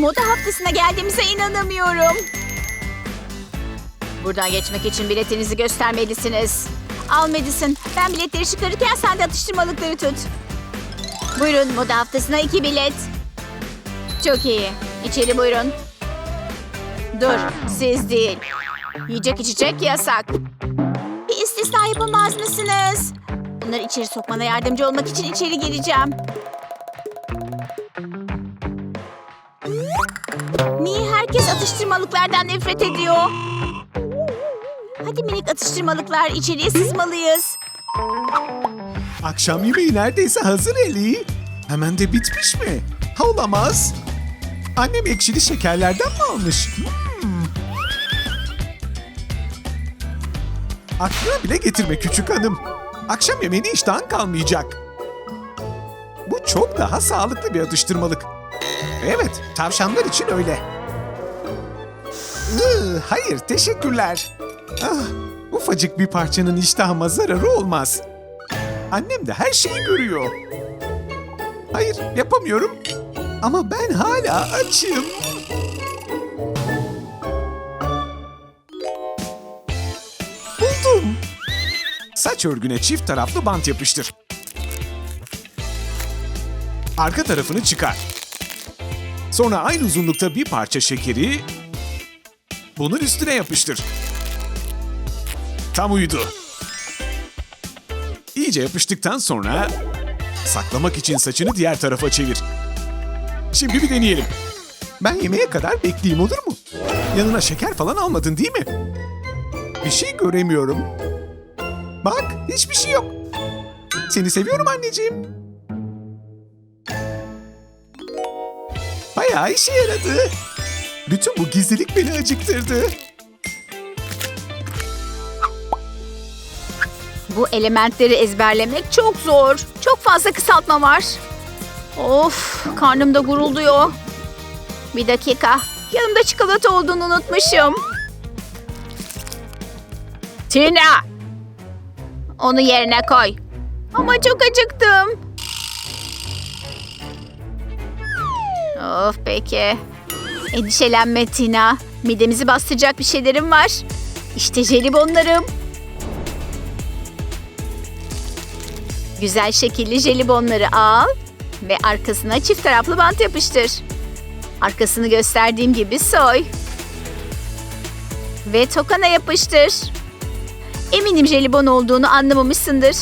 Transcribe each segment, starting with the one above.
Moda haftasına geldiğimize inanamıyorum. Buradan geçmek için biletinizi göstermelisiniz. Al Madison. Ben biletleri çıkarırken sen de atıştırmalıkları tut. Buyurun moda haftasına iki bilet. Çok iyi. İçeri buyurun. Dur, siz değil. Yiyecek içecek yasak. Bir istisna yapamaz mısınız? Bunları içeri sokmana yardımcı olmak için içeri gireceğim. Herkes atıştırmalıklardan nefret ediyor? Hadi minik atıştırmalıklar içeriye sızmalıyız. Akşam yemeği neredeyse hazır Eli. Hemen de bitmiş mi? Ha olamaz. Annem ekşili şekerlerden mi almış? Hmm. Aklına bile getirme küçük hanım. Akşam yemeğine iştahın kalmayacak. Bu çok daha sağlıklı bir atıştırmalık. Evet, tavşanlar için öyle. Hayır, teşekkürler. Ah, ufacık bir parçanın iştahıma zararı olmaz. Annem de her şeyi görüyor. Hayır, yapamıyorum. Ama ben hala açım. Buldum. Saç örgüne çift taraflı bant yapıştır. Arka tarafını çıkar. Sonra aynı uzunlukta bir parça şekeri bunun üstüne yapıştır. Tam uydu. İyice yapıştıktan sonra saklamak için saçını diğer tarafa çevir. Şimdi bir deneyelim. Ben yemeğe kadar bekleyeyim olur mu? Yanına şeker falan almadın değil mi? Bir şey göremiyorum. Bak hiçbir şey yok. Seni seviyorum anneciğim. Bayağı işe yaradı. Bütün bu gizlilik beni acıktırdı. Bu elementleri ezberlemek çok zor. Çok fazla kısaltma var. Of, karnım da gurulduyor. Bir dakika. Yanımda çikolata olduğunu unutmuşum. Tina! Onu yerine koy. Ama çok acıktım. Of peki. Endişelenme Tina. Midemizi bastıracak bir şeylerim var. İşte jelibonlarım. Güzel şekilli jelibonları al ve arkasına çift taraflı bant yapıştır. Arkasını gösterdiğim gibi soy. Ve tokana yapıştır. Eminim jelibon olduğunu anlamamışsındır.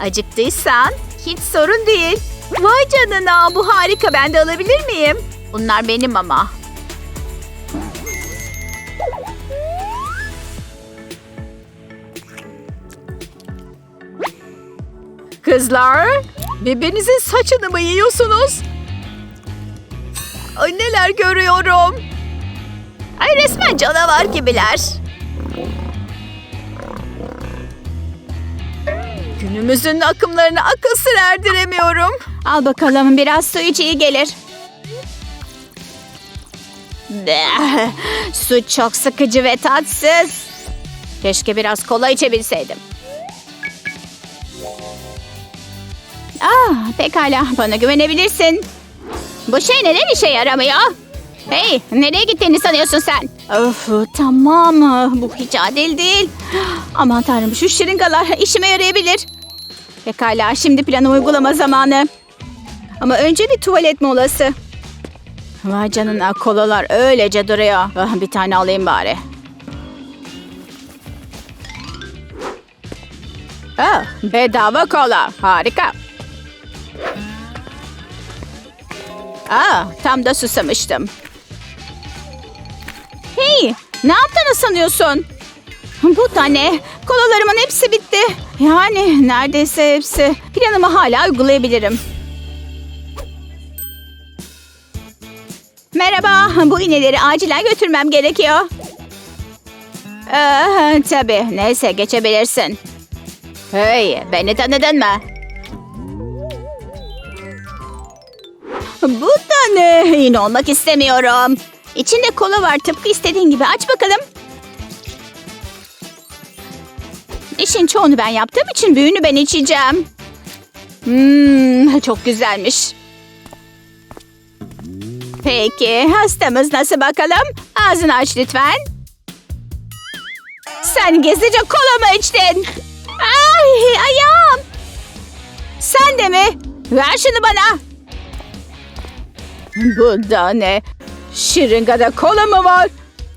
Acıktıysan hiç sorun değil. Vay canına bu harika ben de alabilir miyim? Bunlar benim ama. Kızlar, birbirinizin saçını mı yiyorsunuz? Ay neler görüyorum. Ay resmen canavar gibiler. Günümüzün akımlarını akıl sır erdiremiyorum. Al bakalım biraz su iç iyi gelir. Su çok sıkıcı ve tatsız. Keşke biraz kola içebilseydim. Ah, pekala. Bana güvenebilirsin. Bu şey neden işe yaramıyor? Hey, nereye gittiğini sanıyorsun sen? Of, tamam. Bu hiç adil değil. Aman tanrım, şu şırıngalar işime yarayabilir. Pekala, şimdi planı uygulama zamanı. Ama önce bir tuvalet molası. Vay canına, kolalar öylece duruyor. Ah, bir tane alayım bari. Ah, bedava kola. Harika. Aa, tam da susamıştım. Hey, ne yaptığını sanıyorsun? Bu da ne? Kolalarımın hepsi bitti. Yani neredeyse hepsi. Planımı hala uygulayabilirim. Merhaba, bu iğneleri acilen götürmem gerekiyor. Ee, tabii, neyse geçebilirsin. Hey, beni tanıdın mı? Bu da ne? Yine olmak istemiyorum. İçinde kola var tıpkı istediğin gibi. Aç bakalım. İşin çoğunu ben yaptığım için büyüğünü ben içeceğim. Hmm, çok güzelmiş. Peki hastamız nasıl bakalım? Ağzını aç lütfen. Sen gizlice kola mı içtin? Ay ayağım. Sen de mi? Ver şunu bana. Bu da ne? Şiringada kola mı var?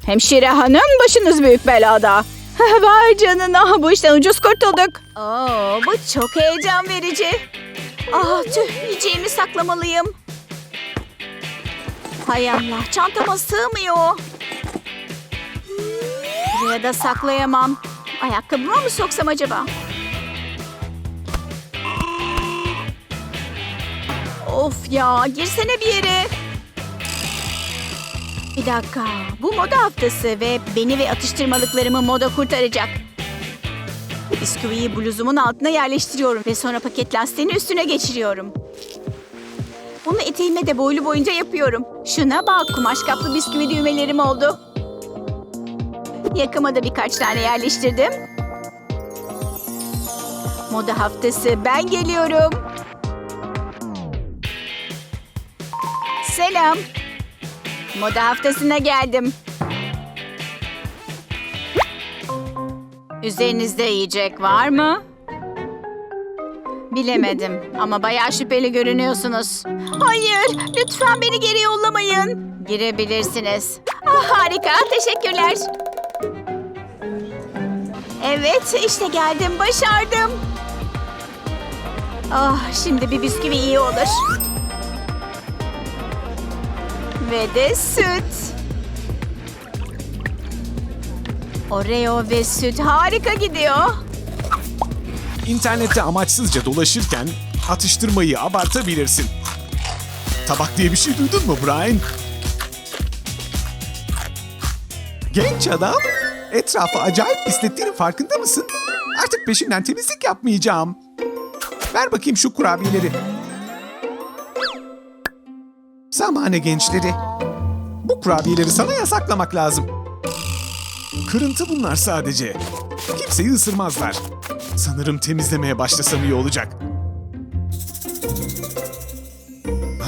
Hemşire hanım başınız büyük belada. Vay canına bu işten ucuz kurtulduk. Oo, bu çok heyecan verici. Ah tüh yiyeceğimi saklamalıyım. Hay Allah çantama sığmıyor. Buraya da saklayamam. Ayakkabıma mı soksam acaba? Of ya girsene bir yere. Bir dakika. Bu moda haftası ve beni ve atıştırmalıklarımı moda kurtaracak. Bisküviyi bluzumun altına yerleştiriyorum ve sonra paket lastiğini üstüne geçiriyorum. Bunu eteğime de boylu boyunca yapıyorum. Şuna bak kumaş kaplı bisküvi düğmelerim oldu. Yakama da birkaç tane yerleştirdim. Moda haftası ben geliyorum. Selam. Moda haftasına geldim. Üzerinizde yiyecek var mı? Bilemedim ama bayağı şüpheli görünüyorsunuz. Hayır, lütfen beni geri yollamayın. Girebilirsiniz. Ah, harika, teşekkürler. Evet, işte geldim, başardım. Ah, şimdi bir bisküvi iyi olur. Ve de süt. Oreo ve süt harika gidiyor. İnternette amaçsızca dolaşırken atıştırmayı abartabilirsin. Tabak diye bir şey duydun mu Brian? Genç adam, etrafı acayip pislettiğinin farkında mısın? Artık peşinden temizlik yapmayacağım. Ver bakayım şu kurabiyeleri. Zamane gençleri. Bu kurabiyeleri sana yasaklamak lazım. Kırıntı bunlar sadece. Kimseyi ısırmazlar. Sanırım temizlemeye başlasam iyi olacak.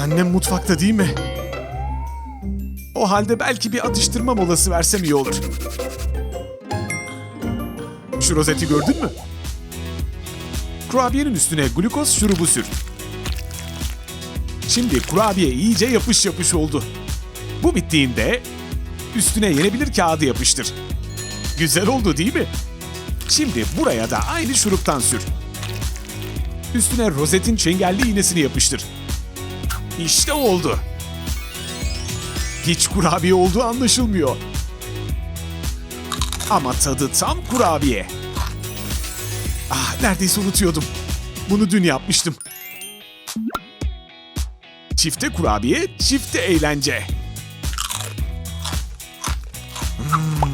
Annem mutfakta değil mi? O halde belki bir atıştırma molası versem iyi olur. Şu rozeti gördün mü? Kurabiyenin üstüne glukoz şurubu sür. Şimdi kurabiye iyice yapış yapış oldu. Bu bittiğinde üstüne yenebilir kağıdı yapıştır. Güzel oldu değil mi? Şimdi buraya da aynı şuruptan sür. Üstüne rozetin çengelli iğnesini yapıştır. İşte oldu. Hiç kurabiye olduğu anlaşılmıyor. Ama tadı tam kurabiye. Ah neredeyse unutuyordum. Bunu dün yapmıştım. Çifte kurabiye, çifte eğlence. Hmm.